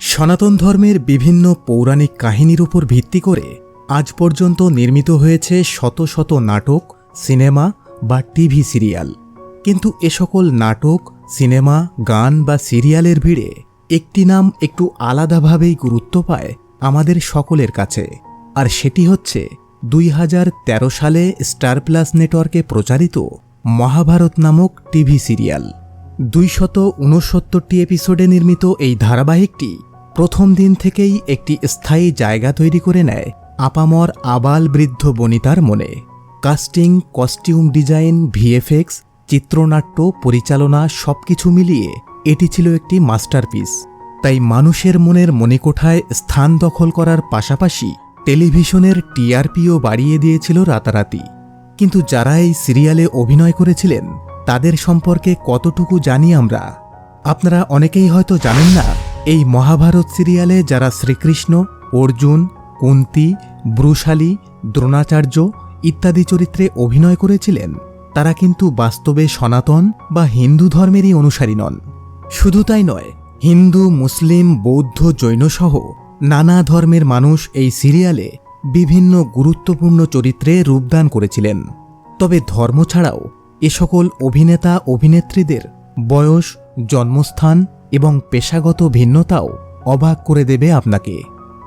সনাতন ধর্মের বিভিন্ন পৌরাণিক কাহিনীর উপর ভিত্তি করে আজ পর্যন্ত নির্মিত হয়েছে শত শত নাটক, সিনেমা বা টিভি সিরিয়াল। কিন্তু এ সকল নাটক, সিনেমা, গান বা সিরিয়ালের ভিড়ে একটি নাম একটু আলাদাভাবেই গুরুত্ব পায় আমাদের সকলের কাছে, আর সেটি হচ্ছে দুই হাজার তেরো সালে স্টার প্লাস নেটওয়ার্কে প্রচারিত মহাভারত নামক টিভি সিরিয়াল। দুইশত উনসত্তরটি এপিসোডে নির্মিত এই ধারাবাহিকটি প্রথম দিন থেকেই একটি স্থায়ী জায়গা তৈরি করে নেয় আপামর আবাল বৃদ্ধ বনিতার মনে। কাস্টিং, কস্টিউম ডিজাইন, ভিএফএক্স, চিত্রনাট্য, পরিচালনা সবকিছু মিলিয়ে এটি ছিল একটি মাস্টারপিস। তাই মানুষের মনের মণিকোঠায় স্থান দখল করার পাশাপাশি টেলিভিশনের টিআরপিও বাড়িয়ে দিয়েছিল রাতারাতি। কিন্তু যারা এই সিরিয়ালে অভিনয় করেছিলেন, তাদের সম্পর্কে কতটুকু জানি আমরা? আপনারা অনেকেই হয়তো জানেন না এই মহাভারত সিরিয়ালে যারা শ্রীকৃষ্ণ, অর্জুন, কুন্তি, ব্রুশালী, দ্রোণাচার্য ইত্যাদি চরিত্রে অভিনয় করেছিলেন, তারা কিন্তু বাস্তবে সনাতন বা হিন্দু ধর্মেরই অনুসারী নন। শুধু তাই নয়, হিন্দু, মুসলিম, বৌদ্ধ, জৈনসহ নানা ধর্মের মানুষ এই সিরিয়ালে বিভিন্ন গুরুত্বপূর্ণ চরিত্রে রূপদান করেছিলেন। তবে ধর্ম ছাড়াও এ সকল অভিনেতা অভিনেত্রীদের বয়স, জন্মস্থান এবং পেশাগত ভিন্নতাও অবাক করে দেবে আপনাকে।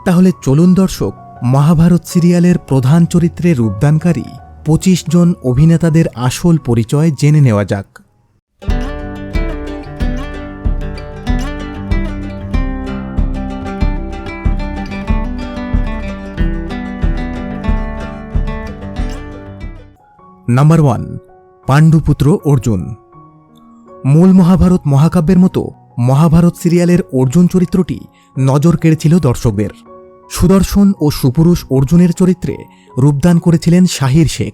তাহলে চলুন দর্শক, মহাভারত সিরিয়ালের প্রধান চরিত্রে রূপদানকারী পঁচিশ জন অভিনেতাদের আসল পরিচয় জেনে নেওয়া যাক। নাম্বার ওয়ান, পাণ্ডুপুত্র অর্জুন। মূল মহাভারত মহাকাব্যের মতো মহাভারত সিরিয়ালের অর্জুন চরিত্রটি নজর কেড়েছিল দর্শকদের। সুদর্শন ও সুপুরুষ অর্জুনের চরিত্রে রূপদান করেছিলেন শাহির শেখ।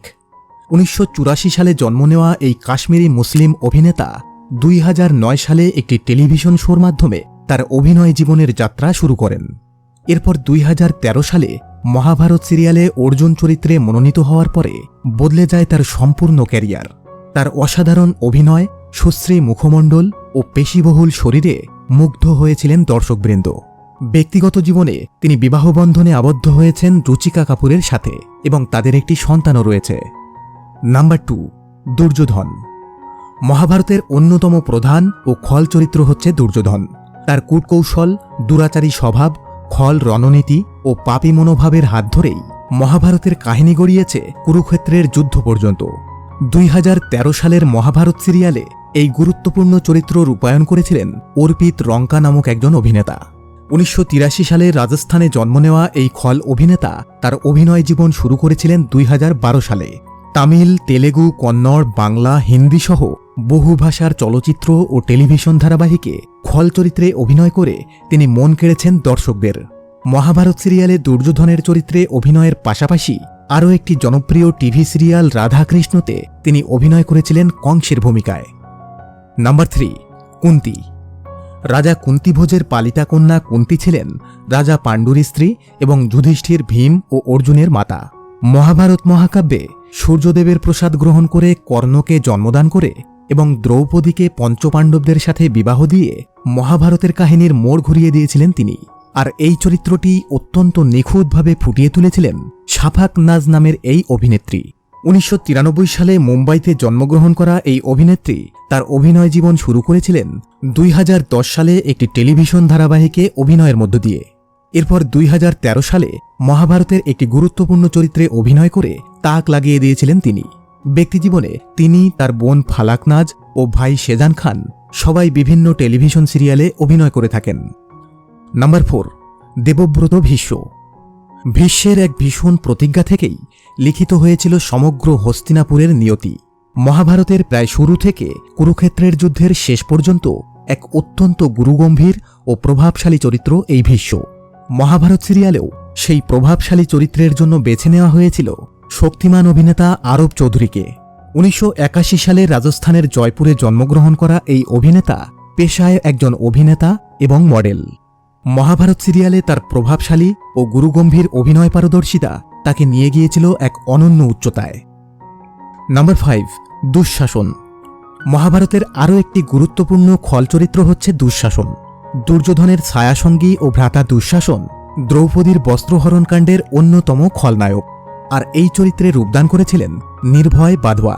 উনিশশো চুরাশি সালে জন্ম নেওয়া এই কাশ্মীরি মুসলিম অভিনেতা দুই হাজার নয় সালে একটি টেলিভিশন শোর মাধ্যমে তার অভিনয় জীবনের যাত্রা শুরু করেন। এরপর দুই হাজার তেরো সালে মহাভারত সিরিয়ালে অর্জুন চরিত্রে মনোনীত হওয়ার পরে বদলে যায় তার সম্পূর্ণ ক্যারিয়ার। তার অসাধারণ অভিনয় সুশ্রী মুখমণ্ডল ও পেশিবহুল শরীরে মুগ্ধ হয়েছিলেন দর্শকবৃন্দ। ব্যক্তিগত জীবনে তিনি বিবাহবন্ধনে আবদ্ধ হয়েছেন রুচিকা কাপুরের সাথে এবং তাদের একটি সন্তানও রয়েছে। Number two, Duryodhan. মহাভারতের অন্যতম প্রধান ও খল চরিত্র হচ্ছে দুর্যোধন। তার কূটকৌশল, দুরাচারী স্বভাব, খল রণনীতি ও পাপী মনোভাবের হাত ধরেই মহাভারতের কাহিনী গড়িয়েছে কুরুক্ষেত্রের যুদ্ধ পর্যন্ত। দুই হাজার তেরো সালের মহাভারত সিরিয়ালে এই গুরুত্বপূর্ণ চরিত্র রূপায়ণ করেছিলেন অর্পিত রঙ্কা নামক একজন অভিনেতা। উনিশশো তিরাশি সালে রাজস্থানে জন্ম নেওয়া এই খল অভিনেতা তার অভিনয় জীবন শুরু করেছিলেন দুই হাজার বারো সালে। তামিল, তেলেগু, কন্নড়, বাংলা, হিন্দি সহ বহু ভাষার চলচ্চিত্র ও টেলিভিশন ধারাবাহিকে খল চরিত্রে অভিনয় করে তিনি মন কেড়েছেন দর্শকদের। মহাভারত সিরিয়ালে দুর্যোধনের চরিত্রে অভিনয়ের পাশাপাশি আরও একটি জনপ্রিয় টিভি সিরিয়াল রাধাকৃষ্ণতে তিনি অভিনয় করেছিলেন কংসের ভূমিকায়। Number three, Kunti. রাজা কুন্তিভোজের পালিতা কন্যা কুন্তি ছিলেন রাজা পাণ্ডুর স্ত্রী এবং যুধিষ্ঠির ভীম ও অর্জুনের মাতা। মহাভারত মহাকাব্যে সূর্যদেবের প্রসাদ গ্রহণ করে কর্ণকে জন্মদান করে এবং দ্রৌপদীকে পঞ্চপাণ্ডবদের সাথে বিবাহ দিয়ে মহাভারতের কাহিনীর মোড় ঘুরিয়ে দিয়েছিলেন তিনি। আর এই চরিত্রটি অত্যন্ত নিখুঁতভাবে ফুটিয়ে তুলেছিলেন সাফাক নাজ নামের এই অভিনেত্রী। উনিশশো তিরানব্বই সালে মুম্বাইতে জন্মগ্রহণ করা এই অভিনেত্রী তার অভিনয় জীবন শুরু করেছিলেন দুই হাজার দশ সালে একটি টেলিভিশন ধারাবাহিকে অভিনয়ের মধ্য দিয়ে। এরপর দুই হাজার তেরো সালে মহাভারতের একটি গুরুত্বপূর্ণ চরিত্রে অভিনয় করে তাক লাগিয়ে দিয়েছিলেন তিনি। ব্যক্তিজীবনে তিনি, তার বোন ফালাকনাজ ও ভাই শেজান খান সবাই বিভিন্ন টেলিভিশন সিরিয়ালে অভিনয় করে থাকেন। Number four, Debabrata Bhishma. ভীষ্মের এক ভীষণ প্রতিজ্ঞা থেকেই লিখিত হয়েছিল সমগ্র হস্তিনাপুরের নিয়তি। মহাভারতের প্রায় শুরু থেকে কুরুক্ষেত্রের যুদ্ধের শেষ পর্যন্ত এক অত্যন্ত গুরুগম্ভীর ও প্রভাবশালী চরিত্র এই ভীষ্ম। মহাভারত সিরিয়ালেও সেই প্রভাবশালী চরিত্রের জন্য বেছে নেওয়া হয়েছিল শক্তিমান অভিনেতা আরব চৌধুরীকে। উনিশশো একাশি সালে রাজস্থানের জয়পুরে জন্মগ্রহণ করা এই অভিনেতা পেশায় একজন অভিনেতা এবং মডেল। মহাভারত সিরিয়ালে তার প্রভাবশালী ও গুরুগম্ভীর অভিনয় পারদর্শিতা তাকে নিয়ে গিয়েছিল এক অনন্য উচ্চতায়। Number five, Dushasana. মহাভারতের আরও একটি গুরুত্বপূর্ণ খল চরিত্র হচ্ছে দুঃশাসন। দুর্যোধনের ছায়াসঙ্গী ও ভ্রাতা দুঃশাসন দ্রৌপদীর বস্ত্রহরণকাণ্ডের অন্যতম খলনায়ক, আর এই চরিত্রে রূপদান করেছিলেন নির্ভয় বাধোয়া।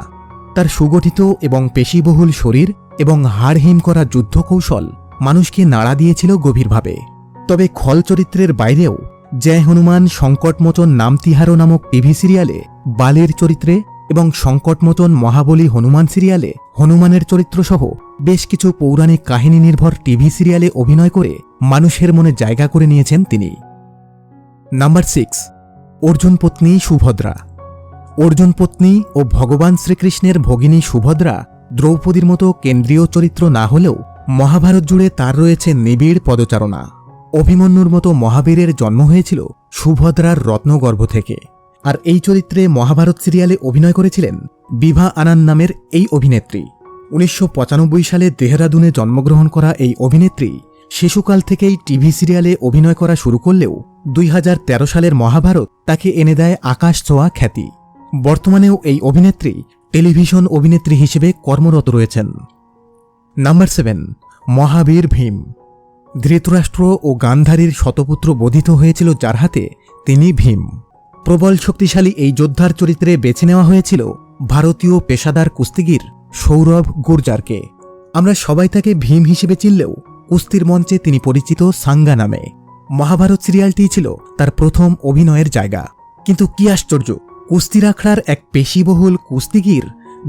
তার সুগঠিত এবং পেশিবহুল শরীর এবং হাড়হিম করা যুদ্ধ কৌশল মানুষকে নাড়া দিয়েছিল গভীরভাবে। তবে খল চরিত্রের বাইরেও জয় হনুমান সংকটমোচন নামতিহারো নামক টিভি সিরিয়ালে বালের চরিত্রে এবং সংকটমোচন মহাবলী হনুমান সিরিয়ালে হনুমানের চরিত্রসহ বেশ কিছু পৌরাণিক কাহিনী নির্ভর টিভি সিরিয়ালে অভিনয় করে মানুষের মনে জায়গা করে নিয়েছেন তিনি। নাম্বার সিক্স, অর্জুন পত্নী সুভদ্রা। অর্জুন পত্নী ও ভগবান শ্রীকৃষ্ণের ভগিনী সুভদ্রা দ্রৌপদীর মতো কেন্দ্রীয় চরিত্র না হলেও মহাভারত জুড়ে তার রয়েছে নিবিড় পদচারণা। অভিমন্যুর মতো মহাবীরের জন্ম হয়েছিল সুভদ্রার রত্নগর্ভ থেকে। আর এই চরিত্রে মহাভারত সিরিয়ালে অভিনয় করেছিলেন বিভা আনান নামের এই অভিনেত্রী। উনিশশো পঁচানব্বই সালে দেহরাদুনে জন্মগ্রহণ করা এই অভিনেত্রী শিশুকাল থেকেই টিভি সিরিয়ালে অভিনয় করা শুরু করলেও দুই হাজার তেরো সালের মহাভারত তাকে এনে দেয় আকাশ ছোঁয়া খ্যাতি। বর্তমানেও এই অভিনেত্রী টেলিভিশন অভিনেত্রী হিসেবে কর্মরত রয়েছেন। নাম্বার সেভেন, মহাবীর ভীম। ধৃতরাষ্ট্র ও গান্ধারীর শতপুত্র বোধিত হয়েছিল যার হাতে তিনি ভীম। প্রবল শক্তিশালী এই যোদ্ধার চরিত্রে বেছে নেওয়া হয়েছিল ভারতীয় পেশাদার কুস্তিগির সৌরভ গুর্জারকে। আমরা সবাই তাকে ভীম হিসেবে চিনলেও কুস্তির মঞ্চে তিনি পরিচিত সাঙ্গা নামে। মহাভারত সিরিয়ালটি ছিল তার প্রথম অভিনয়ের জায়গা। কিন্তু কি আশ্চর্য, কুস্তি রাখড়ার এক পেশিবহুল কুস্তিগির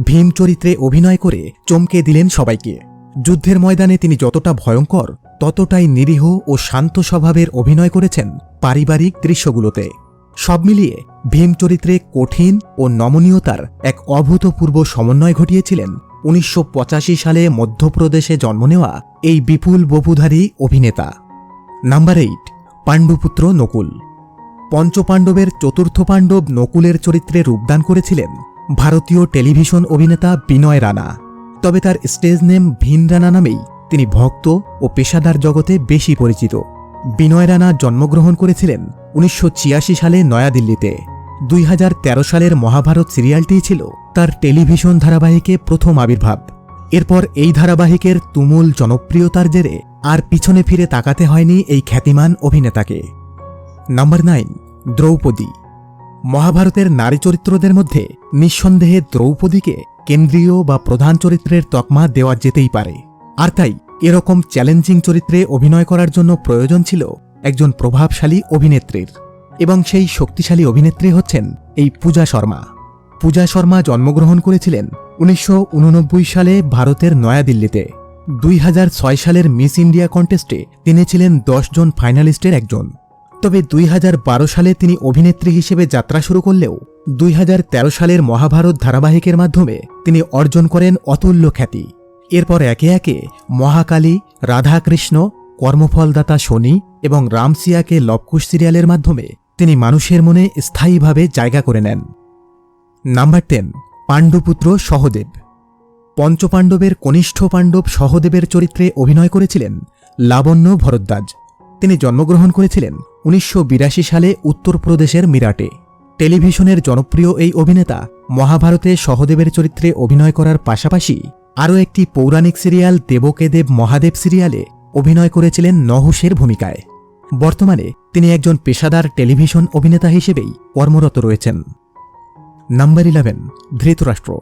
ভীম চরিত্রে অভিনয় করে চমকে দিলেন সবাইকে। যুদ্ধের ময়দানে তিনি যতটা ভয়ঙ্কর, ততটাই নিরীহ ও শান্ত স্বভাবের অভিনয় করেছেন পারিবারিক দৃশ্যগুলোতে। সব মিলিয়ে ভীম চরিত্রে কঠিন ও নমনীয়তার এক অভূতপূর্ব সমন্বয় ঘটিয়েছিলেন। উনিশশো পঁচাশি সালে মধ্যপ্রদেশে জন্ম নেওয়া এই বিপুল বপুধারী অভিনেতা। নাম্বার এইট, পাণ্ডুপুত্র নকুল। পঞ্চপাণ্ডবের চতুর্থ পাণ্ডব নকুলের চরিত্রে রূপদান করেছিলেন ভারতীয় টেলিভিশন অভিনেতা বিনয় রানা। তবে তার স্টেজ নেম ভিন রানা নামেই তিনি ভক্ত ও পেশাদার জগতে বেশি পরিচিত। বিনয় রানা জন্মগ্রহণ করেছিলেন উনিশশো ছিয়াশি সালে নয়াদিল্লিতে। দুই হাজার তেরো সালের মহাভারত সিরিয়ালটি ছিল তার টেলিভিশন ধারাবাহিকে প্রথম আবির্ভাব। এরপর এই ধারাবাহিকের তুমুল জনপ্রিয়তার জেরে আর পিছনে ফিরে তাকাতে হয়নি এই খ্যাতিমান অভিনেতাকে। Number nine, Draupadi. মহাভারতের নারী চরিত্রদের মধ্যে নিঃসন্দেহে দ্রৌপদীকে কেন্দ্রীয় বা প্রধান চরিত্রের তকমা দেওয়া যেতেই পারে। আর তাই, এরকম চ্যালেঞ্জিং চরিত্রে অভিনয় করার জন্য প্রয়োজন ছিল একজন প্রভাবশালী অভিনেত্রীর। এবং সেই শক্তিশালী অভিনেত্রী হচ্ছেন এই পূজা শর্মা। পূজা শর্মা জন্মগ্রহণ করেছিলেন উনিশশো উননব্বই সালে ভারতের নয়াদিল্লিতে। দুই ছয় সালের মিস ইন্ডিয়া কন্টেস্টে তিনি ছিলেন জন ফাইনালিস্টের একজন। তবে দুই হাজার বারো সালে তিনি অভিনেত্রী হিসেবে যাত্রা শুরু করলেও দুই হাজার তেরো সালের মহাভারত ধারাবাহিকের মাধ্যমে তিনি অর্জন করেন অতুল্য খ্যাতি। এরপর একে একে মহাকালী, রাধাকৃষ্ণ, কর্মফলদাতা শনি এবং রামসিয়াকে লবকুশ সিরিয়ালের মাধ্যমে তিনি মানুষের মনে স্থায়ীভাবে জায়গা করে নেন। নাম্বার টেন, পাণ্ডুপুত্র সহদেব। পঞ্চপাণ্ডবের কনিষ্ঠ পাণ্ডব সহদেবের চরিত্রে অভিনয় করেছিলেন লাবণ্য ভরদ্বাজ। তিনি জন্মগ্রহণ করেছিলেন উনিশশো বিরাশি সালে উত্তরপ্রদেশের মিরাটে। টেলিভিশনের জনপ্রিয় এই অভিনেতা মহাভারতে সহদেবের চরিত্রে অভিনয় করার পাশাপাশি আরও একটি পৌরাণিক সিরিয়াল দেবকে দেব মহাদেব সিরিয়ালে অভিনয় করেছিলেন নহুষের ভূমিকায়। বর্তমানে তিনি একজন পেশাদার টেলিভিশন অভিনেতা হিসেবেই কর্মরত রয়েছেন। Number eleven, Dhritarashtra.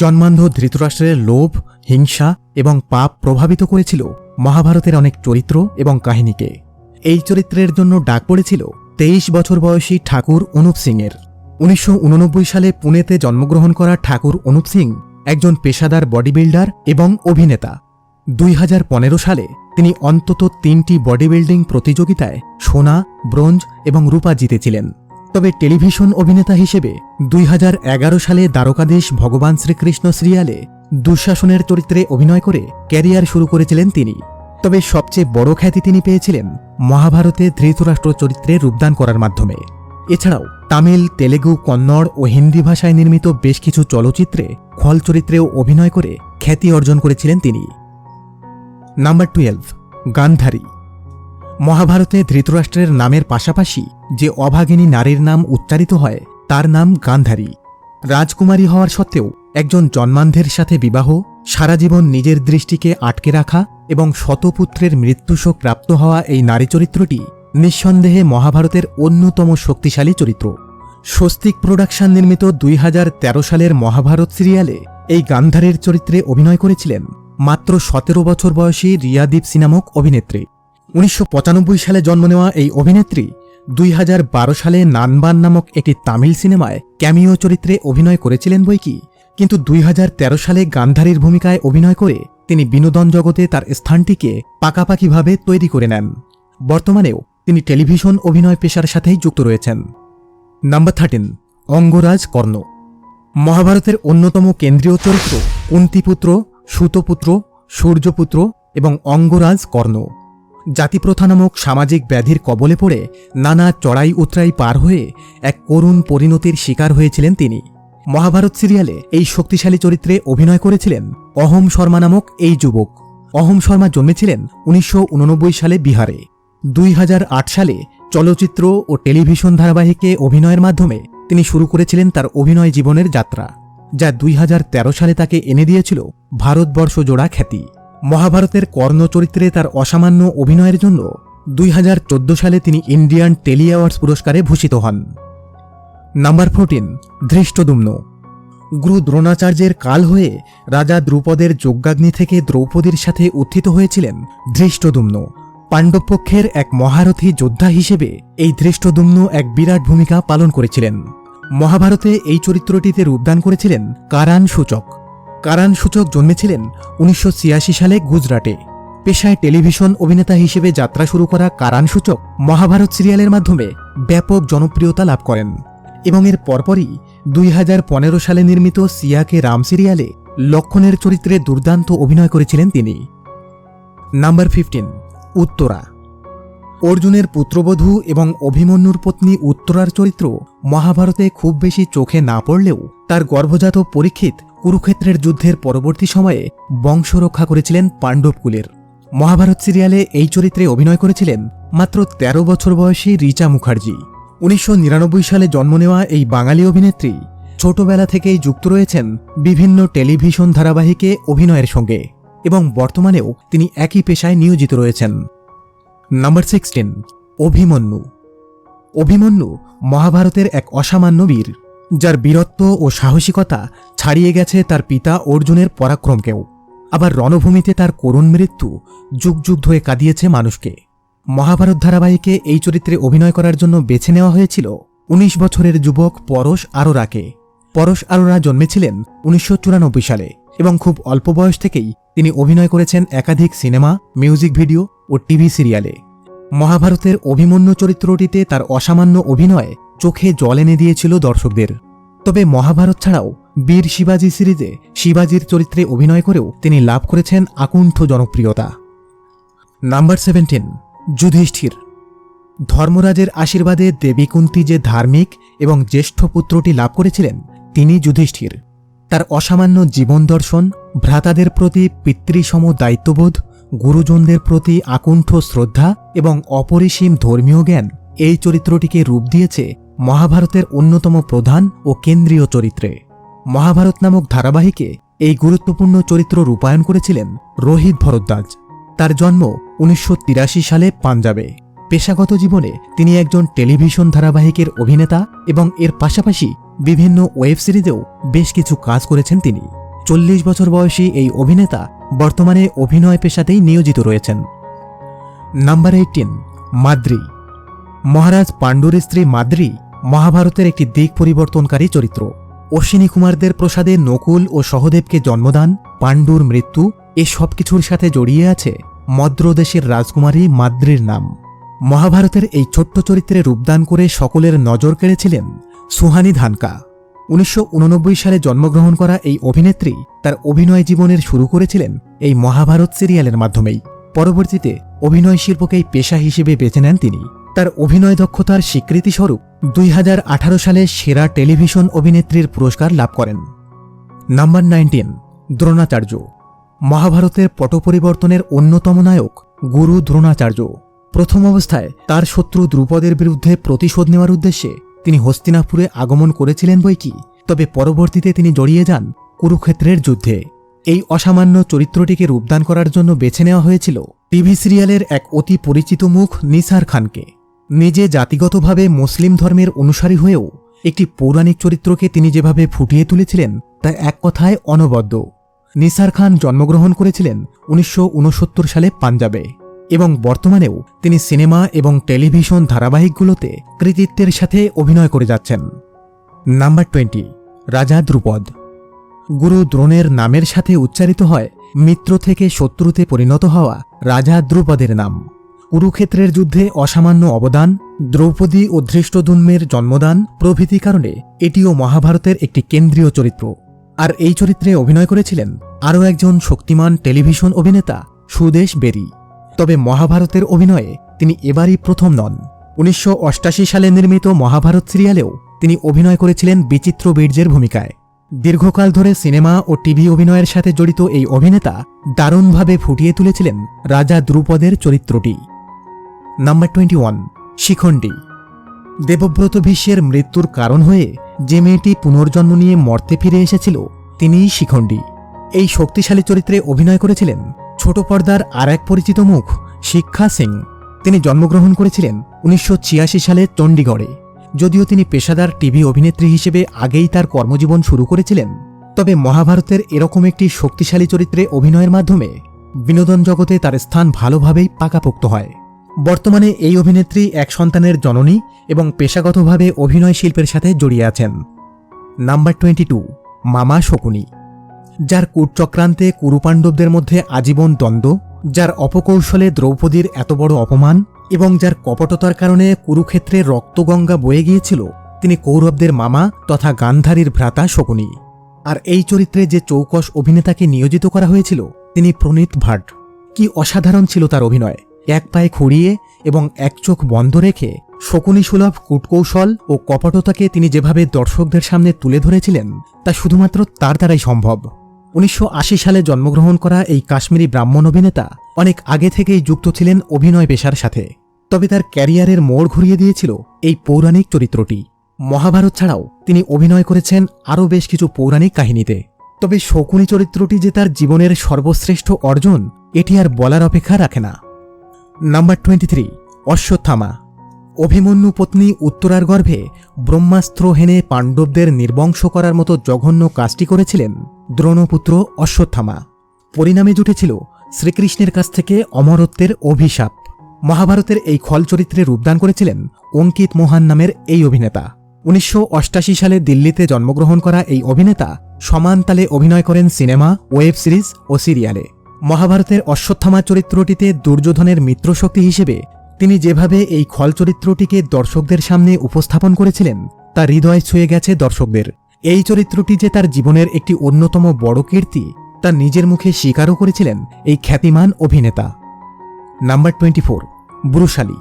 জন্মান্ধ ধৃতরাষ্ট্রের লোভ, হিংসা এবং পাপ প্রভাবিত করেছিল মহাভারতের অনেক চরিত্র এবং কাহিনীকে। এই চরিত্রের জন্য ডাক পড়েছিল তেইশ বছর বয়সী ঠাকুর অনুপ সিংয়ের। উনিশশো উননব্বই সালে পুনেতে জন্মগ্রহণ করা ঠাকুর অনুপ সিং একজন পেশাদার বডি বিল্ডার এবং অভিনেতা। দুই হাজার পনেরো সালে তিনি অন্তত তিনটি বডি বিল্ডিং প্রতিযোগিতায় সোনা, ব্রোঞ্জ এবং রূপা জিতেছিলেন। তবে টেলিভিশন অভিনেতা হিসেবে দুই হাজার এগারো সালে দ্বারকাদেশ ভগবান শ্রীকৃষ্ণ সিরিয়ালে দুঃশাসনের চরিত্রে অভিনয় করে ক্যারিয়ার শুরু করেছিলেন তিনি। তবে সবচেয়ে বড় খ্যাতি তিনি পেয়েছিলেন মহাভারতে ধৃতরাষ্ট্র চরিত্রে রূপদান করার মাধ্যমে। এছাড়াও তামিল, তেলেগু, কন্নড় ও হিন্দি ভাষায় নির্মিত বেশ কিছু চলচ্চিত্রে খল চরিত্রেও অভিনয় করে খ্যাতি অর্জন করেছিলেন তিনি। Number twelve, Gandhari. মহাভারতে ধৃতরাষ্ট্রের নামের পাশাপাশি যে অভাগিনী নারীর নাম উচ্চারিত হয়, তার নাম গান্ধারী। রাজকুমারী হওয়ার সত্ত্বেও একজন জন্মান্ধের সাথে বিবাহ, সারা জীবন নিজের দৃষ্টিকে আটকে রাখা এবং শতপুত্রের মৃত্যুশোক প্রাপ্ত হওয়া এই নারী চরিত্রটি নিঃসন্দেহে মহাভারতের অন্যতম শক্তিশালী চরিত্র। স্বস্তিক প্রোডাকশন নির্মিত দুই হাজার তেরো সালের মহাভারত সিরিয়ালে এই গান্ধারের চরিত্রে অভিনয় করেছিলেন মাত্র সতেরো বছর বয়সী রিয়াদীপ সিনামক অভিনেত্রী। উনিশশো পঁচানব্বই সালে জন্ম নেওয়া এই অভিনেত্রী দুই হাজার বারো সালে নানবান নামক একটি তামিল সিনেমায় ক্যামিও চরিত্রে অভিনয় করেছিলেন বই কি কিন্তু দুই হাজার তেরো সালে গান্ধারীর ভূমিকায় অভিনয় করে তিনি বিনোদন জগতে তার স্থানটিকে পাকাপাকিভাবে তৈরি করে নেন। বর্তমানেও তিনি টেলিভিশন অভিনয় পেশার সাথেই যুক্ত রয়েছেন। Number thirteen, Angaraj Karna. মহাভারতের অন্যতম কেন্দ্রীয় চরিত্র কুন্তিপুত্র, সুতপুত্র, সূর্যপুত্র এবং অঙ্গরাজ কর্ণ। জাতিপ্রথা নামক সামাজিক ব্যাধির কবলে পড়ে নানা চড়াই উতরাই পার হয়ে এক করুণ পরিণতির শিকার হয়েছিলেন তিনি। মহাভারত সিরিয়ালে এই শক্তিশালী চরিত্রে অভিনয় করেছিলেন অহম শর্মা নামক এই যুবক। অহম শর্মা জন্মেছিলেন উনিশশো উননব্বই সালে বিহারে। দুই হাজার আট সালে চলচ্চিত্র ও টেলিভিশন ধারাবাহিকে অভিনয়ের মাধ্যমে তিনি শুরু করেছিলেন তার অভিনয় জীবনের যাত্রা, যা দুই হাজার তেরো সালে তাকে এনে দিয়েছিল ভারতবর্ষ জোড়া খ্যাতি। মহাভারতের কর্ণ চরিত্রে তার অসামান্য অভিনয়ের জন্য দুই হাজার চোদ্দ সালে তিনি ইন্ডিয়ান টেলি অ্যাওয়ার্ডস পুরস্কারে ভূষিত হন। Number fourteen, Dhrishtadyumna. গুরু দ্রোণাচার্যের কাল হয়ে রাজা দ্রুপদের যজ্ঞাগ্নি থেকে দ্রৌপদীর সাথে উত্থিত হয়েছিলেন ধৃষ্টদুম্ন। পাণ্ডবপক্ষের এক মহারথী যোদ্ধা হিসেবে এই ধৃষ্টদুম্ন এক বিরাট ভূমিকা পালন করেছিলেন। মহাভারতে এই চরিত্রটিতে রূপদান করেছিলেন কারান সূচক। কারান সূচক জন্মেছিলেন উনিশশো ছিয়াশি সালে গুজরাটে। পেশায় টেলিভিশন অভিনেতা হিসেবে যাত্রা শুরু করা কারান সূচক মহাভারত সিরিয়ালের মাধ্যমে ব্যাপক জনপ্রিয়তা লাভ করেন। এবং এর পরপরই দুই হাজার পনেরো সালে নির্মিত সিয়াকে রাম সিরিয়ালে লক্ষণের চরিত্রে দুর্দান্ত অভিনয় করেছিলেন তিনি। Number fifteen, Uttara. অর্জুনের পুত্রবধূ এবং অভিমন্যুর পত্নী উত্তরার চরিত্র মহাভারতে খুব বেশি চোখে না পড়লেও তার গর্ভজাত পরীক্ষিত কুরুক্ষেত্রের যুদ্ধের পরবর্তী সময়ে বংশ রক্ষা করেছিলেন পাণ্ডবকুলের মহাভারত সিরিয়ালে এই চরিত্রে অভিনয় করেছিলেন মাত্র ১৩ বছর বয়সী রিচা মুখার্জি। উনিশশো নিরানব্বই সালে জন্ম নেওয়া এই বাঙালি অভিনেত্রী ছোটবেলা থেকেই যুক্ত রয়েছেন বিভিন্ন টেলিভিশন ধারাবাহিকে অভিনয়ের সঙ্গে এবং বর্তমানেও তিনি একই পেশায় নিয়োজিত রয়েছেন। Number sixteen, Abhimanyu. অভিমন্যু মহাভারতের এক অসামান্য বীর, যার বীরত্ব ও সাহসিকতা ছাড়িয়ে গেছে তার পিতা অর্জুনের পরাক্রমকেও। আবার রণভূমিতে তার করুণ মৃত্যু যুগ যুগ ধরে কাঁদিয়েছে মানুষকে। মহাভারত ধারাবাহিকে এই চরিত্রে অভিনয় করার জন্য বেছে নেওয়া হয়েছিল ১৯ বছরের যুবক পরশ আরোরাকে। পরশ আরোরা জন্মেছিলেন উনিশশো চুরানব্বই সালে এবং খুব অল্প বয়স থেকেই তিনি অভিনয় করেছেন একাধিক সিনেমা, মিউজিক ভিডিও ও টিভি সিরিয়ালে। মহাভারতের অভিমন্যু চরিত্রটিতে তার অসামান্য অভিনয় চোখে জল এনে দিয়েছিল দর্শকদের। তবে মহাভারত ছাড়াও বীর শিবাজি সিরিজে শিবাজির চরিত্রে অভিনয় করেও তিনি লাভ করেছেন আকুণ্ঠ জনপ্রিয়তা। Number seventeen Yudhishthir. ধর্মরাজের আশীর্বাদে দেবী কুন্তি যে ধার্মিক এবং জ্যেষ্ঠ পুত্রটি লাভ করেছিলেন, তিনি যুধিষ্ঠির। তার অসামান্য জীবন দর্শন, ভ্রাতাদের প্রতি পিতৃসম দায়িত্ববোধ, গুরুজনদের প্রতি আকুণ্ঠ শ্রদ্ধা এবং অপরিসীম ধর্মীয় জ্ঞান এই চরিত্রটিকে রূপ দিয়েছে মহাভারতের অন্যতম প্রধান ও কেন্দ্রীয় চরিত্রে। মহাভারত নামক ধারাবাহিকে এই গুরুত্বপূর্ণ চরিত্র রূপায়ণ করেছিলেন রোহিত ভরদ্বাজ। তার জন্ম উনিশশো তিরাশি সালে পাঞ্জাবে। পেশাগত জীবনে তিনি একজন টেলিভিশন ধারাবাহিকের অভিনেতা এবং এর পাশাপাশি বিভিন্ন ওয়েব সিরিজেও বেশ কিছু কাজ করেছেন তিনি। চল্লিশ বছর বয়সী এই অভিনেতা বর্তমানে অভিনয় পেশাতেই নিয়োজিত রয়েছেন। Number eighteen, Madri. মহারাজ পাণ্ডুর স্ত্রী মাদ্রি মহাভারতের একটি দিক পরিবর্তনকারী চরিত্র। অশ্বিনী কুমারদের প্রসাদে নকুল ও সহদেবকে জন্মদান, পাণ্ডুর মৃত্যু এ সব কিছুর সাথে জড়িয়ে আছে মদ্রদেশের রাজকুমারী মাদ্রির নাম। মহাভারতের এই ছোট্ট চরিত্রে রূপদান করে সকলের নজর কেড়েছিলেন সুহানি ধানকা। উনিশশো উননব্বই সালে জন্মগ্রহণ করা এই অভিনেত্রী তার অভিনয় জীবনের শুরু করেছিলেন এই মহাভারত সিরিয়ালের মাধ্যমেই। পরবর্তীতে অভিনয় শিল্পকেই পেশা হিসেবে বেছে নেন তিনি। তার অভিনয় দক্ষতার স্বীকৃতিস্বরূপ দুই হাজার আঠারো সালে সেরা টেলিভিশন অভিনেত্রীর পুরস্কার লাভ করেন। Number nineteen, Dronacharya. মহাভারতের পট পরিবর্তনের অন্যতম নায়ক গুরু দ্রোণাচার্য। প্রথম অবস্থায় তার শত্রু দ্রুপদের বিরুদ্ধে প্রতিশোধ নেওয়ার উদ্দেশ্যে তিনি হস্তিনাপুরে আগমন করেছিলেন বই কি, তবে পরবর্তীতে তিনি জড়িয়ে যান কুরুক্ষেত্রের যুদ্ধে। এই অসামান্য চরিত্রটিকে রূপদান করার জন্য বেছে নেওয়া হয়েছিল টিভি সিরিয়ালের এক অতি পরিচিত মুখ নিসার খানকে। নিজে জাতিগতভাবে মুসলিম ধর্মের অনুসারী হয়েও একটি পৌরাণিক চরিত্রকে তিনি যেভাবে ফুটিয়ে তুলেছিলেন তা এক কথায় অনবদ্য। নিসার খান জন্মগ্রহণ করেছিলেন উনিশশো উনসত্তর সালে পাঞ্জাবে এবং বর্তমানেও তিনি সিনেমা এবং টেলিভিশন ধারাবাহিকগুলোতে কৃতিত্বের সাথে অভিনয় করে যাচ্ছেন। নাম্বার টোয়েন্টি, রাজা দ্রুপদ। গুরু দ্রোণের নামের সাথে উচ্চারিত হয় মিত্র থেকে শত্রুতে পরিণত হওয়া রাজা দ্রুপদের নাম। কুরুক্ষেত্রের যুদ্ধে অসামান্য অবদান, দ্রৌপদী ও ধৃষ্টদুন্মের জন্মদান প্রভৃতি কারণে এটিও মহাভারতের একটি কেন্দ্রীয় চরিত্র। আর এই চরিত্রে অভিনয় করেছিলেন আরও একজন শক্তিমান টেলিভিশন অভিনেতা সুদেশ বেরি। তবে মহাভারতের অভিনয়ে তিনি এবারই প্রথম নন। উনিশশো সালে নির্মিত মহাভারত সিরিয়ালেও তিনি অভিনয় করেছিলেন বিচিত্র বীর্যের ভূমিকায়। দীর্ঘকাল ধরে সিনেমা ও টিভি অভিনয়ের সাথে জড়িত এই অভিনেতা দারুণভাবে ফুটিয়ে তুলেছিলেন রাজা দ্রুপদের চরিত্রটি। Number twenty one, Shikhandi. Debabrata ভীষ্মের মৃত্যুর কারণ হয়ে যে মেয়েটি পুনর্জন্ম নিয়ে মর্তে ফিরে এসেছিল, তিনিই শিখণ্ডী। এই শক্তিশালী চরিত্রে অভিনয় করেছিলেন ছোট পর্দার আর এক পরিচিত মুখ, শিক্ষা সিং। তিনি জন্মগ্রহণ করেছিলেন উনিশশো ছিয়াশি সালে চণ্ডীগড়ে। যদিও তিনি পেশাদার টিভি অভিনেত্রী হিসেবে আগেই তার কর্মজীবন শুরু করেছিলেন, তবে মহাভারতের এরকম একটি শক্তিশালী চরিত্রে অভিনয়ের মাধ্যমে বিনোদন জগতে তার স্থান ভালোভাবেই পাকাপোক্ত হয়। বর্তমানে এই অভিনেত্রী এক সন্তানের জননী এবং পেশাগতভাবে অভিনয় শিল্পের সাথে জড়িয়ে আছেন। নাম্বার টোয়েন্টি টু, মামা শকুনি। যার কূটচক্রান্তে কুরুপাণ্ডবদের মধ্যে আজীবন দ্বন্দ্ব, যার অপকৌশলে দ্রৌপদীর এত বড় অপমান এবং যার কপটতার কারণে কুরুক্ষেত্রে রক্তগঙ্গা বয়ে গিয়েছিল, তিনি কৌরবদের মামা তথা গান্ধারীর ভ্রাতা শকুনি। আর এই চরিত্রে যে চৌকস অভিনেতাকে নিয়োজিত করা হয়েছিল, তিনি প্রণীত ভাট। কি অসাধারণ ছিল তার অভিনয়। এক পায়ে খুঁড়িয়ে এবং এক চোখ বন্ধ রেখে শকুনি সুলভ কূটকৌশল ও কপটতাকে তিনি যেভাবে দর্শকদের সামনে তুলে ধরেছিলেন, তা শুধুমাত্র তার দ্বারাই সম্ভব। উনিশশো আশি সালে জন্মগ্রহণ করা এই কাশ্মীরি ব্রাহ্মণ অভিনেতা অনেক আগে থেকেই যুক্ত ছিলেন অভিনয় পেশার সাথে। তবে তার ক্যারিয়ারের মোড় ঘুরিয়ে দিয়েছিল এই পৌরাণিক চরিত্রটি। মহাভারত ছাড়াও তিনি অভিনয় করেছেন আরও বেশ কিছু পৌরাণিক কাহিনীতে। তবে শকুনি চরিত্রটি যে তার জীবনের সর্বশ্রেষ্ঠ অর্জন, এটি আর বলার অপেক্ষা রাখে না। Number twenty three Ashwatthama. Abhimanyu পত্নী উত্তরার গর্ভে ব্রহ্মাস্ত্র হেনে পাণ্ডবদের নির্বংশ করার মতো জঘন্য কাজটি করেছিলেন দ্রোণপুত্র অশ্বত্থামা। পরিণামে জুটেছিল শ্রীকৃষ্ণের কাছ থেকে অমরত্বের অভিশাপ। মহাভারতের এই খল চরিত্রে রূপদান করেছিলেন অঙ্কিত মোহান নামের এই অভিনেতা। উনিশশো সালে দিল্লিতে জন্মগ্রহণ করা এই অভিনেতা সমান তালে অভিনয় করেন সিনেমা, ওয়েব সিরিজ ও সিরিয়ালে। মহাভারতের অশ্বত্থামা চরিত্রটিতে দুর্যোধনের মিত্রশক্তি হিসেবে তিনি যেভাবে এই খল চরিত্রটিকে দর্শকদের সামনে উপস্থাপন করেছিলেন, তা হৃদয় ছুঁয়ে গেছে দর্শকদের। এই চরিত্রটি যে তার জীবনের একটি অন্যতম বড় কীর্তি, তা নিজের মুখে স্বীকারও করেছিলেন এই খ্যাতিমান অভিনেতা। Number twenty four Vrishali.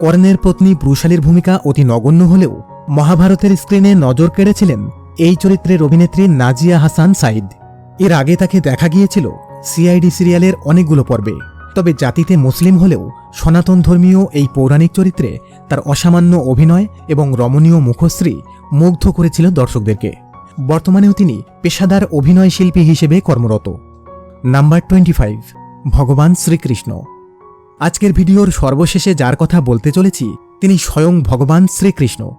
কর্ণের পত্নী ব্রুশালীর ভূমিকা অতি নগণ্য হলেও মহাভারতের স্ক্রিনে নজর কেড়েছিলেন এই চরিত্রের অভিনেত্রী নাজিয়া হাসান সাইদ এর আগে তাকে দেখা গিয়েছিল সিআইডি সিরিয়ালের অনেকগুলো পর্বে। তবে জাতিতে মুসলিম হলেও সনাতন ধর্মীয় এই পৌরাণিক চরিত্রে তার অসামান্য অভিনয় এবং রমণীয় মুখশ্রী মুগ্ধ করেছিল দর্শকদেরকে। বর্তমানেও তিনি পেশাদার অভিনয় শিল্পী হিসেবে কর্মরত। নাম্বার টোয়েন্টি ফাইভ, ভগবান শ্রীকৃষ্ণ। আজকের ভিডিওর সর্বশেষে যার কথা বলতে চলেছি, তিনি স্বয়ং ভগবান শ্রীকৃষ্ণ।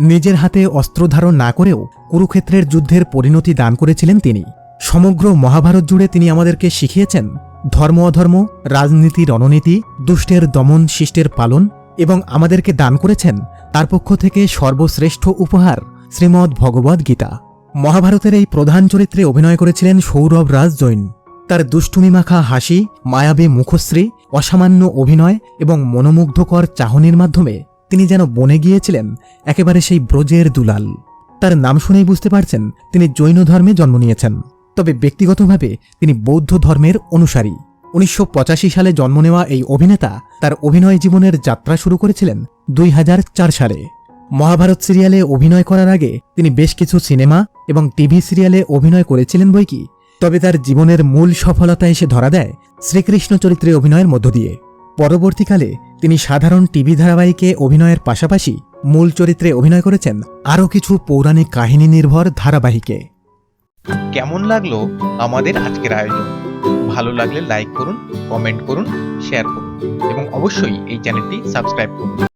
নিজের হাতে অস্ত্র ধারণ না করেও কুরুক্ষেত্রের যুদ্ধের পরিণতি দান করেছিলেন তিনি। সমগ্র মহাভারত জুড়ে তিনি আমাদেরকে শিখিয়েছেন ধর্ম অধর্ম, রাজনীতি, রণনীতি, দুষ্টের দমন, শিষ্টের পালন এবং আমাদেরকে দান করেছেন। তার পক্ষ থেকে সর্বশ্রেষ্ঠ উপহার শ্রীমদ্ ভগবদ্ গীতা। মহাভারতের এই প্রধান চরিত্রে অভিনয় করেছিলেন সৌরভ রাজ জৈন। তার দুষ্টুমি মাখা হাসি, মায়াবী মুখশ্রী, অসামান্য অভিনয় এবং মনোমুগ্ধকর চাহনির মাধ্যমে তিনি যেন বনে গিয়েছিলেন, একেবারে সেই ব্রজের দুলাল। তার নাম শুনেই বুঝতে পারছেন তিনি জৈন ধর্মে জন্ম নিয়েছেন। তবে ব্যক্তিগতভাবে তিনি বৌদ্ধ ধর্মের অনুসারী। উনিশশো পঁচাশি সালে জন্ম নেওয়া এই অভিনেতা তার অভিনয় জীবনের যাত্রা শুরু করেছিলেন দুই হাজার চার সালে। মহাভারত সিরিয়ালে অভিনয় করার আগে তিনি বেশ কিছু সিনেমা এবং টিভি সিরিয়ালে অভিনয় করেছিলেন বই কি তবে তার জীবনের মূল সফলতা এসে ধরা দেয় শ্রীকৃষ্ণ চরিত্রে অভিনয়ের মধ্য দিয়ে। পরবর্তীকালে তিনি সাধারণ টিভি ধারাবাহিকে অভিনয়ের পাশাপাশি মূল চরিত্রে অভিনয় করেছেন আরও কিছু পৌরাণিক কাহিনী নির্ভর ধারাবাহিকে। কেমন লাগল আমাদের আজকের আয়োজন? ভালো লাগলে লাইক করুন কমেন্ট করুন শেয়ার করুন, এবং অবশ্যই এই চ্যানেলটি সাবস্ক্রাইব করুন।